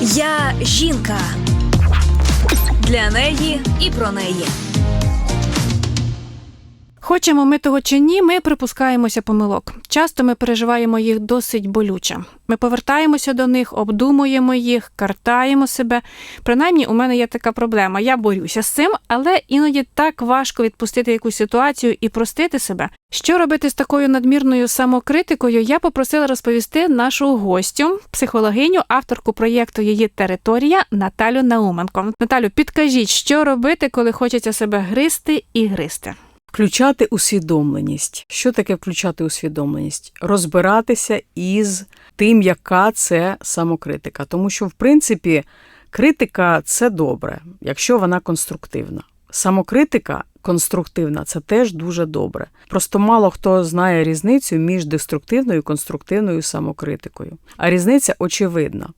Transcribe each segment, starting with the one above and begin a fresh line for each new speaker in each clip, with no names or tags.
Я жінка. Для неї і про неї.
Хочемо ми того чи ні, ми припускаємося помилок. Часто ми переживаємо їх досить болюче. Ми повертаємося до них, обдумуємо їх, картаємо себе. Принаймні, у мене є така проблема. Я борюся з цим, але іноді так важко відпустити якусь ситуацію і простити себе. Що робити з такою надмірною самокритикою? Я попросила розповісти нашу гостю, психологиню, авторку проєкту Її територія Наталю Науменко. Наталю, підкажіть, що робити, коли хочеться себе гризти і гризти.
Включати усвідомленість. Що таке включати усвідомленість? Розбиратися із тим, яка це самокритика. Тому що, в принципі, критика це добре, якщо вона конструктивна. Самокритика конструктивна це теж дуже добре. Просто мало хто знає різницю між деструктивною і конструктивною самокритикою. А різниця очевидна.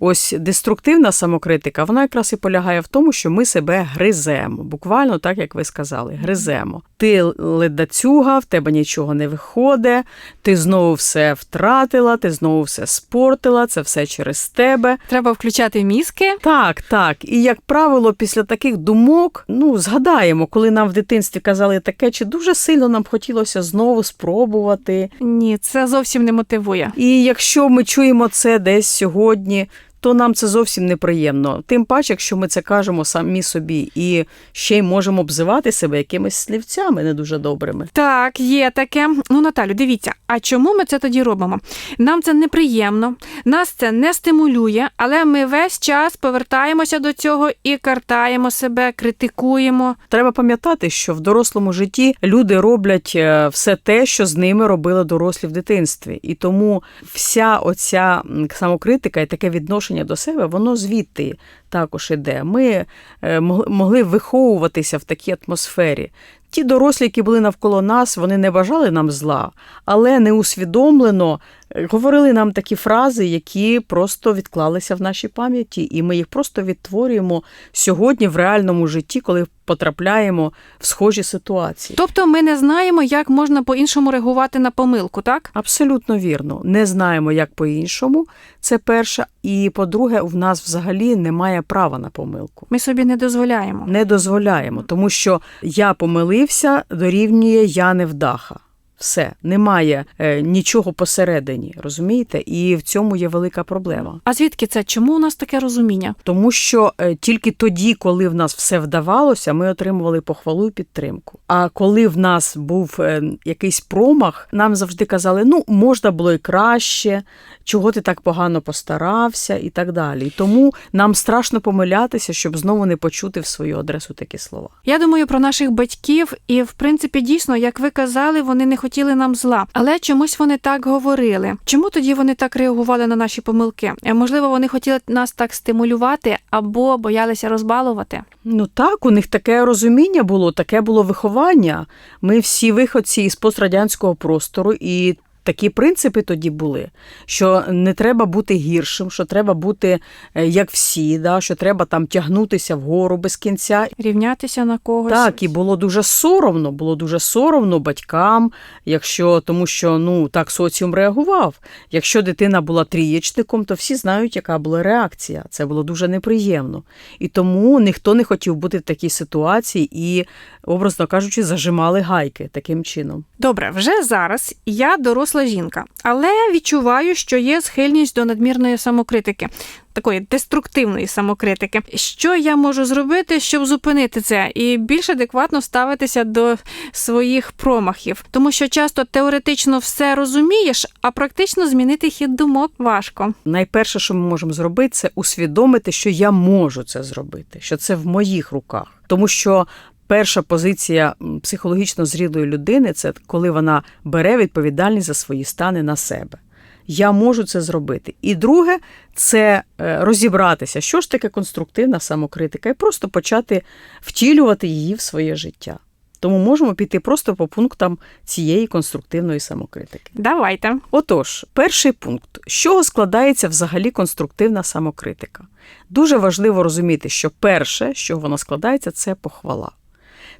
Ось деструктивна самокритика, вона якраз і полягає в тому, що ми себе гриземо. Буквально так, як ви сказали, гриземо. Ти ледацюга, в тебе нічого не виходить, ти знову все втратила, ти знову все спортила, це все через тебе.
Треба включати мізки.
Так, так. І як правило, після таких думок, ну згадаємо, коли нам в дитинстві казали таке, чи дуже сильно нам хотілося знову спробувати.
Ні, це зовсім не мотивує.
І якщо ми чуємо це десь сьогодні, то нам це зовсім неприємно. Тим паче, якщо ми це кажемо самі собі і ще й можемо обзивати себе якимись слівцями не дуже добрими.
Так, є таке. Ну, Наталю, дивіться, а чому ми це тоді робимо? Нам це неприємно, нас це не стимулює, але ми весь час повертаємося до цього і картаємо себе, критикуємо.
Треба пам'ятати, що в дорослому житті люди роблять е, все те, що з ними робили дорослі в дитинстві. І тому вся оця самокритика і таке відношення до себе, воно звідти також іде. Ми е, могли виховуватися в такій атмосфері. Ті дорослі, які були навколо нас, вони не бажали нам зла, але неусвідомлено е, говорили нам такі фрази, які просто відклалися в нашій пам'яті, і ми їх просто відтворюємо сьогодні в реальному житті, коли потрапляємо в схожі ситуації.
Тобто ми не знаємо, як можна по-іншому реагувати на помилку, так?
Абсолютно вірно. Не знаємо, як по-іншому. Це перше. І по-друге, в нас взагалі немає права на помилку.
Ми собі не дозволяємо.
Не дозволяємо, тому що я помилився, дорівнює я невдаха. Все, немає е, нічого посередині, розумієте? І в цьому є велика проблема.
А звідки це? Чому у нас таке розуміння?
Тому що е, тільки тоді, коли в нас все вдавалося, ми отримували похвалу і підтримку. А коли в нас був е, якийсь промах, нам завжди казали: ну можна було і краще, чого ти так погано постарався, і так далі. І тому нам страшно помилятися, щоб знову не почути в свою адресу такі слова.
Я думаю про наших батьків, і в принципі, дійсно, як ви казали, вони не хотіли нам зла, але чомусь вони так говорили. Чому тоді вони так реагували на наші помилки? Е, Можливо, вони хотіли нас так стимулювати або боялися розбалувати.
Ну так, у них таке розуміння було, таке було виховання. Ми всі виходці із пострадянського простору, і такі принципи тоді були, що не треба бути гіршим, що треба бути е, як всі, да, що треба там тягнутися вгору без кінця.
Рівнятися на когось.
Так, і було дуже соромно, було дуже соромно батькам, якщо тому, що ну так соціум реагував. Якщо дитина була трієчником, то всі знають, яка була реакція. Це було дуже неприємно. І тому ніхто не хотів бути в такій ситуації і, образно кажучи, зажимали гайки таким чином.
Добре, вже зараз я доросла жінка, але відчуваю, що є схильність до надмірної самокритики, такої деструктивної самокритики. Що я можу зробити, щоб зупинити це і більш адекватно ставитися до своїх промахів? Тому що часто теоретично все розумієш, а практично змінити хід думок важко.
Найперше, що ми можемо зробити, це усвідомити, що я можу це зробити, що це в моїх руках. Тому що перша позиція психологічно зрілої людини це коли вона бере відповідальність за свої стани на себе. Я можу це зробити. І друге, це е, розібратися, що ж таке конструктивна самокритика, і просто почати втілювати її в своє життя. Тому можемо піти просто по пунктам цієї конструктивної самокритики.
Давайте.
Отож, перший пункт: з чого складається взагалі конструктивна самокритика? Дуже важливо розуміти, що перше, з чого вона складається, це похвала.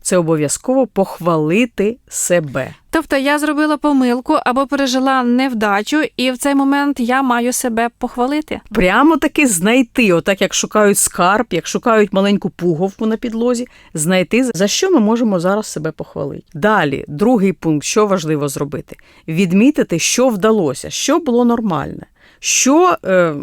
Це обов'язково похвалити себе.
Тобто я зробила помилку або пережила невдачу, і в цей момент я маю себе похвалити.
Прямо таки знайти, отак як шукають скарб, як шукають маленьку пуговку на підлозі, знайти, за що ми можемо зараз себе похвалити. Далі, другий пункт, що важливо зробити: відмітити, що вдалося, що було нормальне. Що е,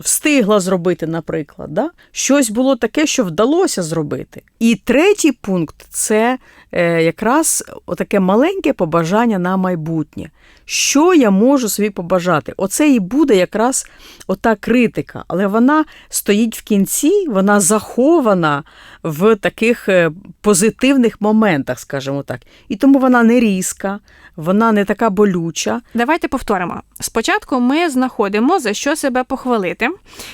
встигла зробити, наприклад, да? щось було таке, що вдалося зробити. І третій пункт це е, якраз таке маленьке побажання на майбутнє. Що я можу собі побажати? Оце і буде якраз ота критика, але вона стоїть в кінці, вона захована в таких е, позитивних моментах, скажімо так. І тому вона не різка, вона не така болюча.
Давайте повторимо. Спочатку ми знаходимо за що себе похвалити.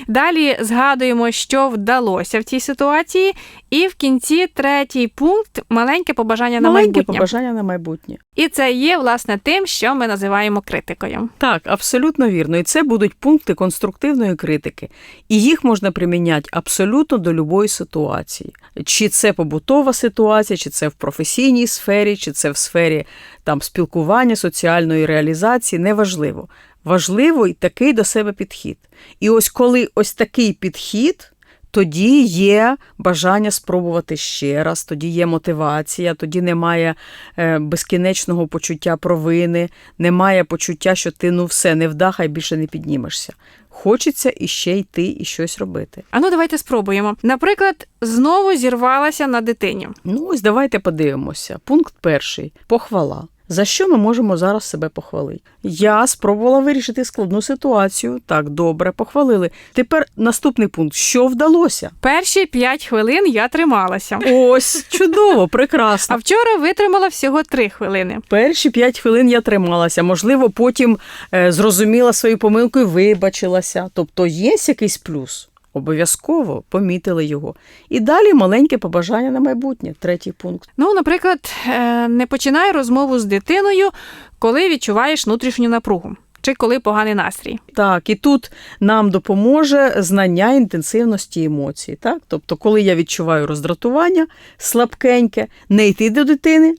Далі згадуємо, що вдалося в цій ситуації, і в кінці третій пункт маленьке побажання на
Маленьке
майбутнє.
побажання на майбутнє.
І це є власне тим, що ми називаємо критикою.
Так, абсолютно вірно. І це будуть пункти конструктивної критики. І їх можна приміняти абсолютно до любої ситуації. Чи це побутова ситуація, чи це в професійній сфері, чи це в сфері там спілкування, соціальної реалізації, неважливо. Важливо й такий до себе підхід. І ось коли ось такий підхід. Тоді є бажання спробувати ще раз, тоді є мотивація, тоді немає е, безкінечного почуття провини, немає почуття, що ти ну все, не вдахай, більше не піднімешся. Хочеться іще йти і щось робити.
А ну давайте спробуємо. Наприклад, знову зірвалася на дитині.
Ну, ось давайте подивимося. Пункт перший похвала. За що ми можемо зараз себе похвалити? Я спробувала вирішити складну ситуацію. Так, добре, похвалили. Тепер наступний пункт: що вдалося?
Перші 5 хвилин я трималася.
Ось чудово, прекрасно.
А вчора витримала всього 3 хвилини.
Перші п'ять хвилин я трималася. Можливо, потім е, зрозуміла свою помилку і вибачилася. Тобто є якийсь плюс. Обов'язково помітили його. І далі маленьке побажання на майбутнє. Третій пункт.
Ну, наприклад, е, не починай розмову з дитиною, коли відчуваєш внутрішню напругу чи коли поганий настрій.
Так, і тут нам допоможе знання інтенсивності емоцій. Так? Тобто, коли я відчуваю роздратування слабкеньке, не йти до дитини,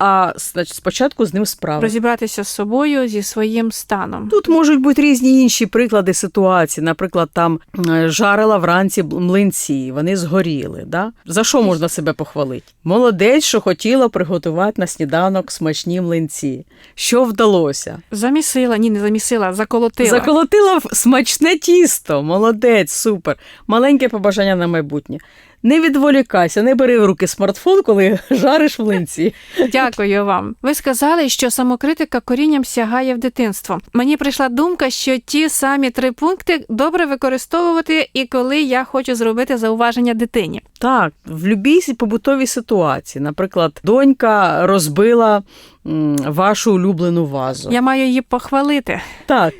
а значить, спочатку з ним справи.
Розібратися з собою зі своїм станом.
Тут можуть бути різні інші приклади ситуації. Наприклад, там е, жарила вранці млинці, вони згоріли. Да? За що можна себе похвалити? Молодець, що хотіла приготувати на сніданок смачні млинці. Що вдалося?
Замісила, ні, не замісила, заколотила.
Заколотила в смачне тісто. Молодець, супер. Маленьке побажання на майбутнє. Не відволікайся, не бери в руки смартфон, коли жариш в млинці.
Дякую вам. Ви сказали, що самокритика корінням сягає в дитинство. Мені прийшла думка, що ті самі три пункти добре використовувати і коли я хочу зробити зауваження дитині.
Так, в любій побутовій ситуації. Наприклад, донька розбила вашу улюблену вазу.
Я маю її похвалити.
Так,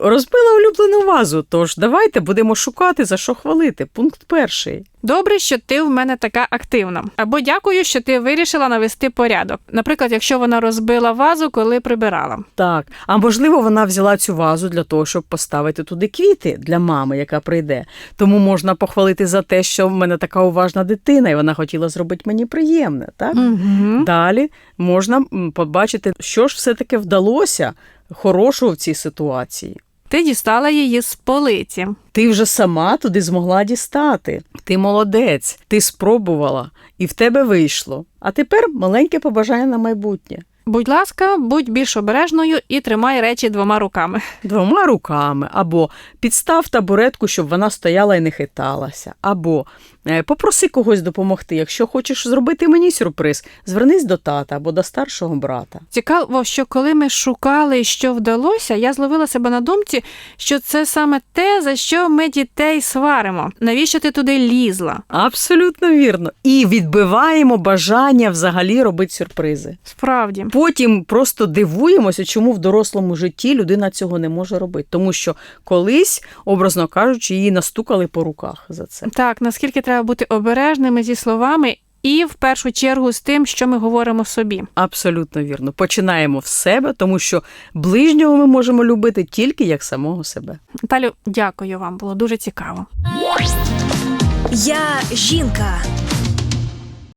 розбила улюблену вазу. Тож давайте будемо шукати за що хвалити. Пункт перший.
Добре, що ти в мене така активна. Або дякую, що ти вирішила навести порядок. Наприклад, якщо вона розбила вазу, коли прибирала.
Так, а можливо, вона взяла цю вазу для того, щоб поставити туди квіти для мами, яка прийде. Тому можна похвалити за те, що в мене така уважна дитина, і вона хотіла зробити мені приємне. Так?
Угу.
Далі можна побачити, що ж все-таки вдалося хорошого в цій ситуації.
Ти дістала її з полиці.
Ти вже сама туди змогла дістати. Ти молодець, ти спробувала, і в тебе вийшло. А тепер маленьке побажання на майбутнє.
Будь ласка, будь більш обережною і тримай речі двома руками.
Двома руками, або підстав табуретку, щоб вона стояла і не хиталася, або е, попроси когось допомогти. Якщо хочеш зробити мені сюрприз, звернись до тата або до старшого брата.
Цікаво, що коли ми шукали, що вдалося, я зловила себе на думці, що це саме те, за що ми дітей сваримо. Навіщо ти туди лізла?
Абсолютно вірно. І відбиваємо бажання взагалі робити сюрпризи.
Справді.
Потім просто дивуємося, чому в дорослому житті людина цього не може робити. Тому що колись, образно кажучи, її настукали по руках за це.
Так, наскільки треба бути обережними зі словами, і в першу чергу з тим, що ми говоримо собі.
Абсолютно вірно. Починаємо в себе, тому що ближнього ми можемо любити тільки як самого себе.
Наталю, дякую вам, було дуже цікаво.
Я жінка.